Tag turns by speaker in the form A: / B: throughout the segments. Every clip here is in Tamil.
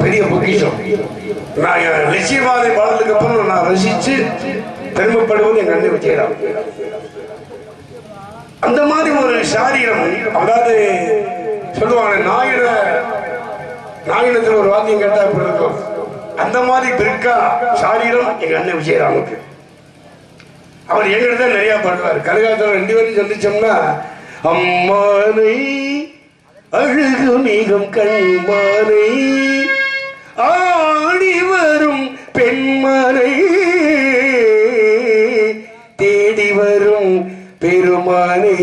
A: பெரிய பொக்கிஷம். நான் என் லட்சியவாதி பாடலுக்கு அப்புறம் நான் ரசிச்சு பெருமைப்படுவது எங்க அண்ணன் விஜயராம் அந்த மாதிரி ஒரு சாரீரம் அதாவது சொல்லுவாங்க நாயின நாயிடத்தில் ஒரு வாக்கியம் கேட்டா இப்படி இருக்கும்? அந்த மாதிரி பிற்கா சாரீரம் எங்க அண்ணன் விஜயராமுக்கு அவர் எங்கிட்ட தான் நிறைய பாடுவார். கலிகாலத்தில் ரெண்டு பேரும் சந்திச்சோம்னா அம்மானை அழகு மிகும் கண்மானை ஆடி வரும் பெண்மானை தேடி வரும் பெருமானை.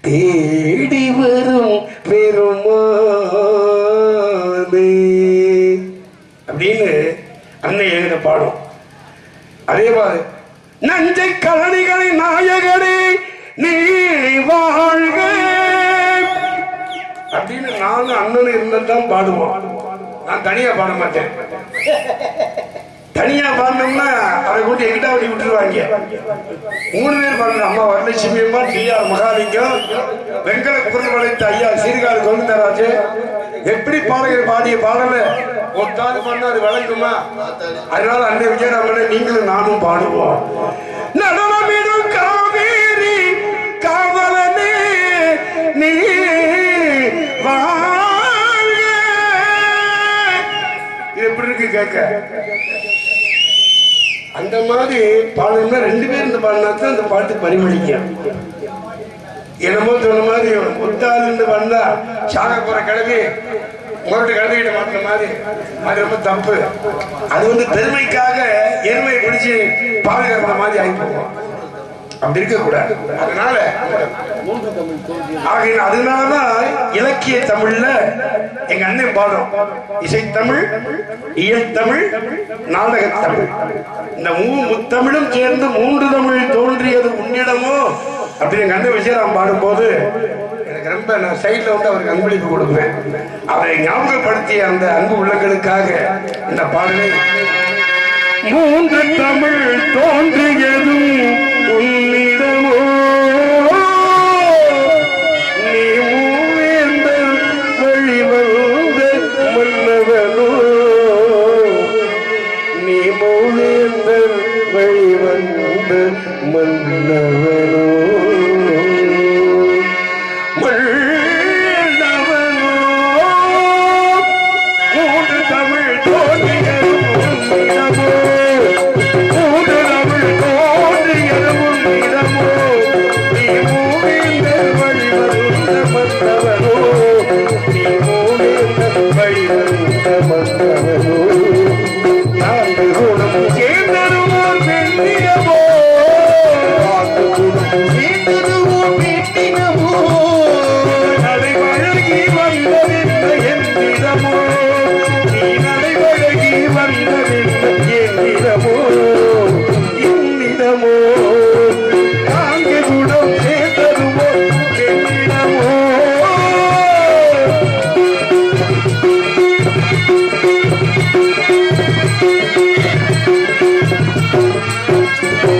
A: தேடி வரும் பெருமானை. அப்படின்னு அன்னை என்கிட்ட பாடும் அதே மாதிரி நஞ்சை கலனிகளை நாயகனே நீ வாழ்க. நானும் அண்ணனும் இருந்ததான் பாடுவோம். நான் தனியா பாட மாட்டேன். தனியா பாடினோம்னா அதை கூட்டி எங்கிட்ட அப்படி விட்டுருவாங்க. மூணு பேர் பாருங்க அம்மா வரலட்சுமி அம்மா டி ஆர் மகாலிங்கம் வெங்கல குரல் வளைத்த ஐயா சீர்காழி கோவிந்தராஜு. எப்படி பாடகர் பாடிய பாடல ஒத்தாது பண்ணா அது வழங்குமா? அதனால அன்னை விஜயராமனை நீங்களும் நானும் பாடுவோம். கேட்க. அந்த மாதிரி பாடணும்னா ரெண்டு பேரும் இந்த பாடினா தான் அந்த பாட்டு பரிமளிக்கும். என்னமோ சொன்ன மாதிரி ஒத்தாள் வந்தா சாக போற கிழவி முரட்டு கிழவிகிட்ட மாட்டின மாதிரி. அது ரொம்ப தப்பு. அது வந்து பெருமைக்காக எருமையை பிடிச்சு பாதுகாக்கிற மாதிரி ஆகி போவோம் அப்படி இருக்கக்கூடாது அதனால ஆகிய அதனாலதான் இலக்கிய தமிழ்ல எங்க அண்ணன் பாடும் இசைத்தமிழ் இயல் தமிழ் நாடக தமிழ் இந்த மூ முத்தமிழும் சேர்ந்து மூன்று தமிழ் தோன்றியது உன்னிடமோ? அப்படின்னு எங்க அண்ணன் விஜயராம் பாடும்போது எனக்கு ரொம்ப நான் சைட்ல வந்து அவருக்கு அன்பளிப்பு கொடுப்பேன் அவரை ஞாபகப்படுத்திய அந்த அன்பு உள்ளங்களுக்காக இந்த பாடலை மூன்று தமிழ் தோன்றியதும் தருவோர் வெள்ளியம்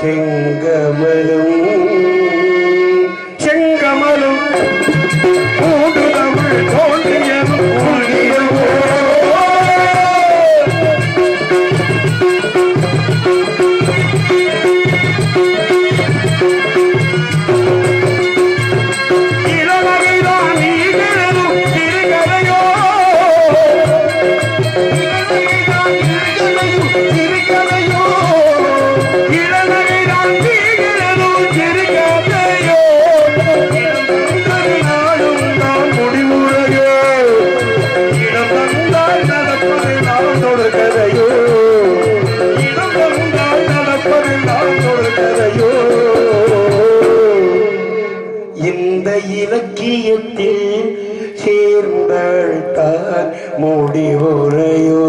B: King. தீர்ந்தழ்த்த முடிவுரையோ